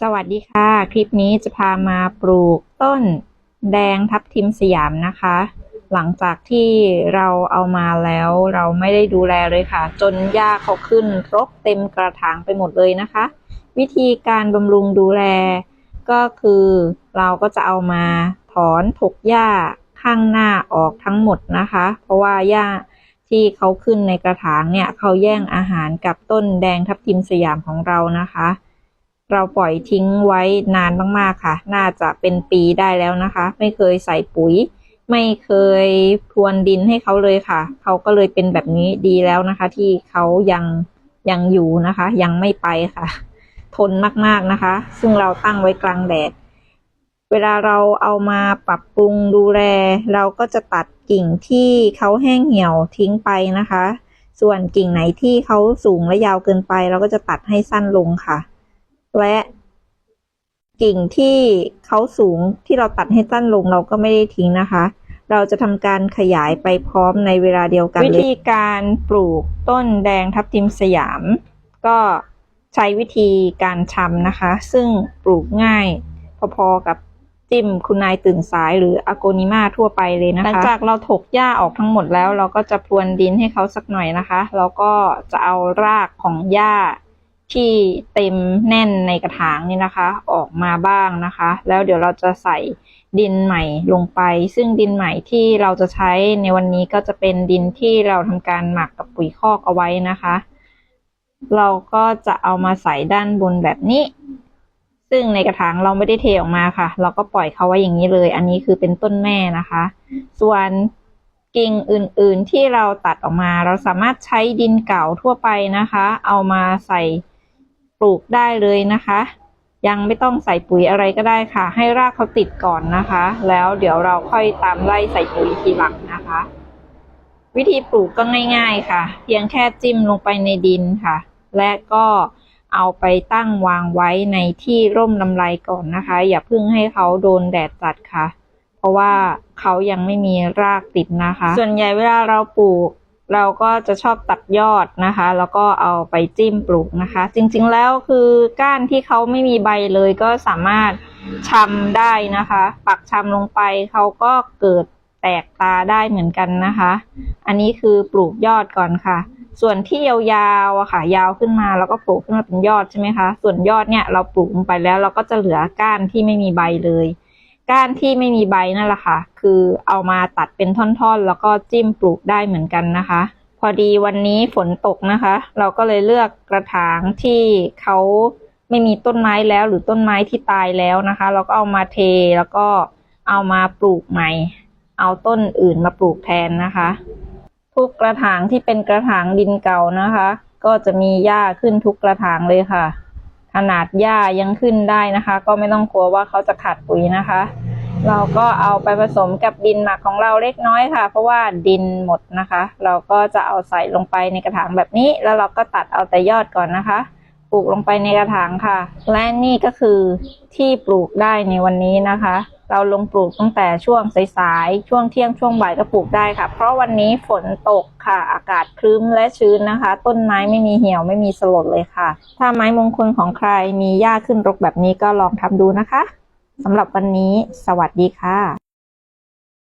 สวัสดีค่ะ คลิปนี้จะพามาปลูกต้นแดงทับทิมสยามนะคะ หลังจากที่เราเอามาแล้วเราไม่ได้ดูแลเลยค่ะ จนหญ้าเขาขึ้นรกเต็มกระถางไปหมดเลยนะคะ วิธีการบำรุงดูแล ก็คือเราก็จะเอามาถอนถกหญ้าข้างหน้าออกทั้งหมดนะคะ เพราะว่าหญ้าที่เขาขึ้นในกระถางเนี่ยเขาแย่งอาหารกับต้นแดงทับทิมสยามของเรานะคะ เราปล่อยทิ้งไว้นานมากๆค่ะ น่าจะเป็นปีได้แล้วนะคะ ไม่เคยใส่ปุ๋ย ไม่เคยพรวนดินให้เขาเลยค่ะ เขาก็เลยเป็นแบบนี้ดีแล้วนะคะ ที่เขายังยังอยู่นะคะ ยังไม่ไปค่ะ ทนมากๆนะคะ ซึ่งเราตั้งไว้กลางแดด เวลาเราเอามาปรับปรุงดูแล เราก็จะตัดกิ่งที่เขาแห้งเหี่ยวทิ้งไปนะคะ ส่วนกิ่งไหนที่เขาสูงและยาวเกินไป เราก็จะตัดให้สั้นลงค่ะ และกิ่งที่เขาสูงที่เราตัดให้สั้นลงเราก็ไม่ได้ทิ้งนะคะ เราจะทำการขยายไปพร้อมในเวลาเดียวกัน วิธีการปลูกต้นแดงทับทิมสยาม ก็ใช้วิธีการชำนะคะ ซึ่งปลูกง่ายพอๆกับจิ้มคุณนายตื่นสายหรืออโกนิมาทั่วไปเลยนะคะ หลังจากเราถกหญ้าออกทั้งหมดแล้ว เราก็จะพรวนดินให้เขาสักหน่อยนะคะ แล้วก็จะเอารากของหญ้า ที่เต็มแน่นในกระถางนี่นะคะ ออกมาบ้างนะคะ แล้วเดี๋ยวเราจะใส่ดินใหม่ลงไป ซึ่งดินใหม่ที่เราจะใช้ในวันนี้ก็จะเป็นดินที่เราทำการหมักกับปุ๋ยคอกเอาไว้นะคะ เราก็จะเอามาใส่ด้านบนแบบนี้ ซึ่งในกระถางเราไม่ได้เทออกมาค่ะ เราก็ปล่อยเขาไว้อย่างนี้เลย อันนี้คือเป็นต้นแม่นะคะ ส่วนกิ่งอื่น ๆที่เราตัดออกมา เราสามารถใช้ดินเก่าทั่วไปนะคะ เอามาใส่ ลูกได้เลยนะคะ ยังไม่ต้องใส่ปุ๋ยอะไรก็ได้ค่ะ ให้รากเขาติดก่อนนะคะ แล้วเดี๋ยวเราค่อยตามไล่ใส่ปุ๋ยทีหลังนะคะ วิธีปลูกก็ง่าย ๆค่ะ เพียงแค่จิ้มลงไปในดินค่ะ และก็เอาไปตั้งวางไว้ในที่ร่มลำไรก่อนนะคะ อย่าเพิ่งให้เขาโดนแดดจัดค่ะ เพราะว่าเขายังไม่มีรากติดนะคะ ส่วนใหญ่เวลาเราปลูก เราก็จะชอบตัดยอดนะคะ แล้วก็เอาไปจิ้มปลูกนะคะ จริงๆแล้วคือก้านที่เขาไม่มีใบเลยก็สามารถชำได้นะคะ ปักชำลงไปเขาก็เกิดแตกตาได้เหมือนกันนะคะ อันนี้คือปลูกยอดก่อนค่ะ ส่วนที่ยาวๆอะค่ะ ยาวขึ้นมาแล้วก็ปลูกขึ้นมาเป็นยอดใช่ไหมคะ ส่วนยอดเนี่ยเราปลูกลงไปแล้วเราก็จะเหลือก้านที่ไม่มีใบเลย ก้านที่ไม่มีใบนั่นแหละค่ะ คือเอามาตัดเป็นท่อนๆ แล้วก็จิ้มปลูกได้เหมือนกันนะคะ พอดีวันนี้ฝนตกนะคะ เราก็เลยเลือกกระถางที่เขาไม่มีต้นไม้แล้วหรือต้นไม้ที่ตายแล้วนะคะ เราก็เอามาเทแล้วก็เอามาปลูกใหม่ เอาต้นอื่นมาปลูกแทนนะคะ ทุกกระถางที่เป็นกระถางดินเก่านะคะ ก็จะมีหญ้าขึ้นทุกกระถางเลยค่ะ ขนาดหญ้ายังขึ้นได้นะคะ ก็ไม่ต้องกลัวว่าเขาจะขาดปุ๋ยนะคะ เราก็เอาไปผสมกับดินหมักของเราเล็กน้อยค่ะ เพราะว่าดินหมดนะคะ เราก็จะเอาใส่ลงไปในกระถางแบบนี้ แล้วเราก็ตัดเอาแต่ยอดก่อนนะคะปลูกลงไปในกระถางค่ะ และนี่ก็คือที่ปลูกได้ในวันนี้นะคะ เราลงปลูกตั้งแต่ช่วงสายๆช่วงเที่ยงช่วงบ่ายก็ปลูกได้ค่ะ เพราะวันนี้ฝนตกค่ะ อากาศครึ้มและชื้นนะคะ ต้นไม้ไม่มีเหี่ยวไม่มีสลดเลยค่ะ ถ้าไม้มงคลของใครมีหญ้าขึ้นรกแบบนี้ก็ลองทำดูนะคะสำหรับวันนี้ สวัสดีค่ะ